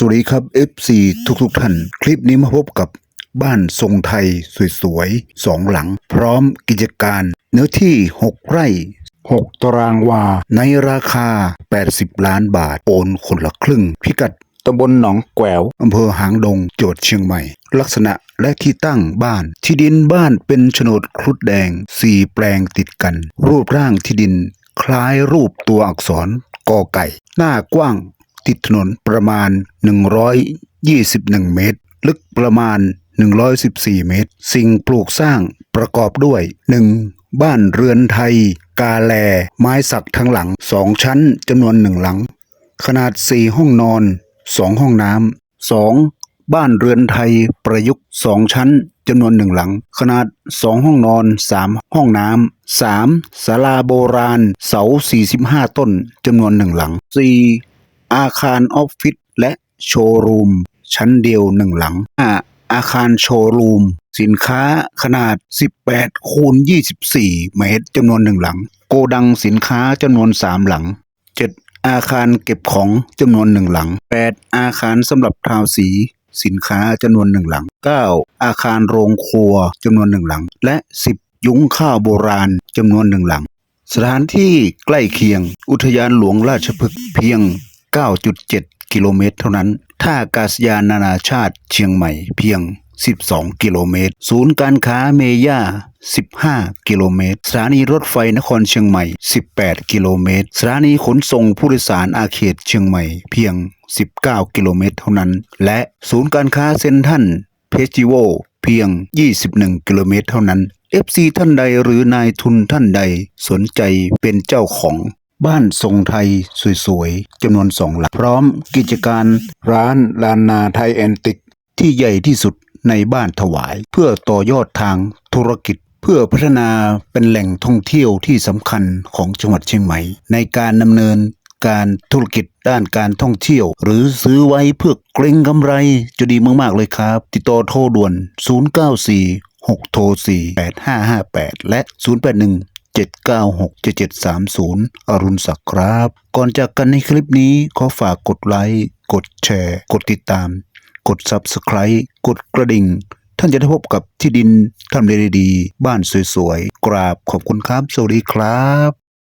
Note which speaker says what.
Speaker 1: สวัสดีครับ FC ทุกทุกๆท่าน คลิปนี้มาพบกับบ้านทรงไทยสวยๆสองหลัง พร้อมกิจการ เนื้อที่ 6 ไร่ 6 ตารางวา ในราคา 80 ล้านบาท โอนคนละครึ่ง พิกัดตำบลหนองแกววอำเภอหางดงจังหวัดเชียงใหม่ ลักษณะและที่ตั้งบ้าน ที่ดินบ้านเป็นโฉนดครุฑแดง4แปลงติดกัน รูปร่างที่ดิน คล้ายรูปตัวอักษรกอไก่ หน้ากว้าง ติดถนนประมาณ 121 เมตร ลึกประมาณ 114 เมตร สิ่งปลูกสร้างประกอบด้วย 1. บ้านเรือนไทย กาแล ไม้สักทั้งหลัง 2 ชั้นจำนวนหนึ่งหลัง ขนาด 4 ห้องนอน 2 ห้องน้ำ 2. บ้านเรือนไทยประยุกต์ 2 ชั้นจำนวนหนึ่งหลัง ขนาด 2 ห้องนอน 3 ห้องน้ำ 3. ศาลาโบราณ เสา 45 ต้นจำนวนหนึ่งหลัง 4. อาคารออฟฟิศและโชว์รูม ชั้นเดียวหนึ่งหลัง 5. อาคารโชว์รูม สินค้าขนาด 18 คูณ 24 เมตรจำนวนหนึ่งหลัง โกดังสินค้าจำนวน3หลัง 7. อาคารเก็บของจำนวนหนึ่งหลัง 8. อาคารสำหรับทาวสีสินค้าจำนวนหนึ่งหลัง 9. อาคารโรงครัวจำนวนหนึ่งหลัง และ 10 ยุ้งข้าวโบราณจำนวนหนึ่งหลัง สถานที่ใกล้เคียง อุทยานหลวงราชพฤกษ์เพียง 9.7 กิโลเมตรเท่านั้น ท่าอากาศยานนานาชาติเชียงใหม่เพียง 12 กิโลเมตร ศูนย์การค้าเมย่า 15 กิโลเมตร สถานีรถไฟนครเชียงใหม่ 18 กิโลเมตร สถานีขนส่งผู้โดยสารอาเขตเชียงใหม่เพียง 19 กิโลเมตรเท่านั้น และศูนย์การค้าเซ็นทรัลเพจิโวเพียง 21 กิโลเมตรเท่านั้น FC ท่านใดหรือนายทุนท่านใดสนใจเป็นเจ้าของ บ้านทรงไทยสวยๆจำนวนสองหลังพร้อมกิจการร้านลานนาไทยแอนติก ที่ใหญ่ที่สุดในบ้านถวาย เพื่อต่อยอดทางธุรกิจ เพื่อพัฒนาเป็นแหล่งท่องเที่ยวที่สำคัญของจังหวัดเชียงใหม่ ในการดำเนินการธุรกิจด้านการท่องเที่ยว หรือซื้อไว้เพื่อเกรงกำไรจะดีมากๆเลยครับ ติดต่อโทรด่วน 094 6โทร4 8558 และ 081 796 7730 อรุณศักดิ์ครับ ก่อนจากกันในคลิปนี้ขอฝากกดไลค์ กดแชร์ กดติดตาม กด Subscribe กดกระดิ่ง ท่านจะได้พบกับที่ดินทำเลดีๆบ้านสวยๆ กราบขอบคุณครับ สวัสดีครับ